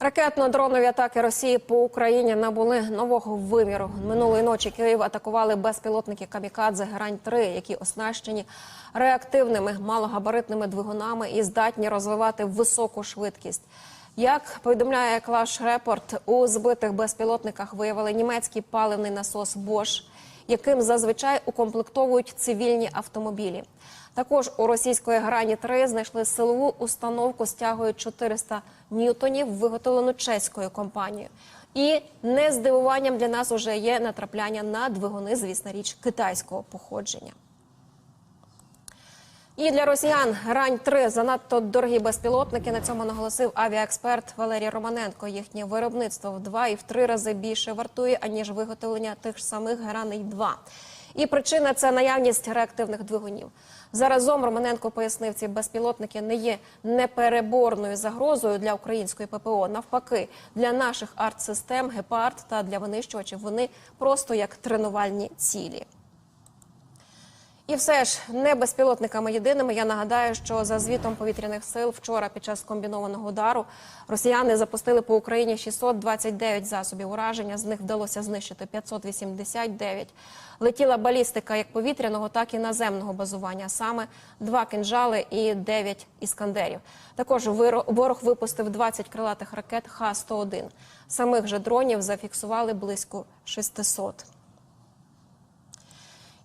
Ракетно-дронові атаки Росії по Україні набули нового виміру. Минулої ночі Київ атакували безпілотники Камікадзе Грань 3 які оснащені реактивними малогабаритними двигунами і здатні розвивати високу швидкість. Як повідомляє Клаш Репорт, у збитих безпілотниках виявили німецький паливний насос Bosch, яким зазвичай укомплектовують цивільні автомобілі. Також у російської грані 3 знайшли силову установку з тягою 400 ньютонів, виготовлену чеською компанією. І не здивуванням для нас уже є натрапляння на двигуни, звісна річ, китайського походження. І для росіян грань 3 занадто дорогі безпілотники. На цьому наголосив авіаексперт Валерій Романенко. Їхнє виробництво в два і в три рази більше вартує аніж виготовлення тих ж самих граней 2 І причина це наявність реактивних двигунів. Заразом Романенко пояснив, ці безпілотники не є непереборною загрозою для української ППО. Навпаки, для наших артсистем гепард та для винищувачів вони просто як тренувальні цілі. І все ж не безпілотниками єдиними. Я нагадаю, що за звітом повітряних сил вчора під час комбінованого удару росіяни запустили по Україні 629 засобів ураження. З них вдалося знищити 589. Летіла балістика як повітряного, так і наземного базування. Саме два кинжали і 9 іскандерів. Також ворог випустив 20 крилатих ракет Х-101. Самих же дронів зафіксували близько 600.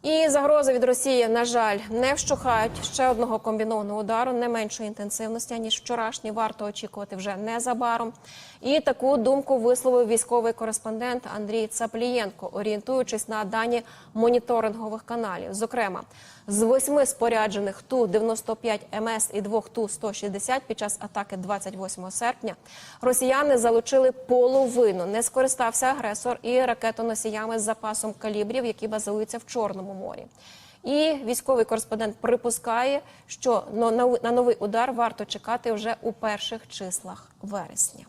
І загрози від Росії, на жаль, не вщухають ще одного комбінованого удару не меншої інтенсивності ніж вчорашній. Варто очікувати вже незабаром. І таку думку висловив військовий кореспондент Андрій Цаплієнко, орієнтуючись на дані моніторингових каналів. Зокрема, з восьми споряджених ту 95 МС і двох ту 160 під час атаки 28 серпня росіяни залучили половину. Не скористався агресор і ракетоносіями з запасом калібрів, які базуються в Чорному морі. І військовий кореспондент припускає, що на новий удар варто чекати вже у перших числах вересня.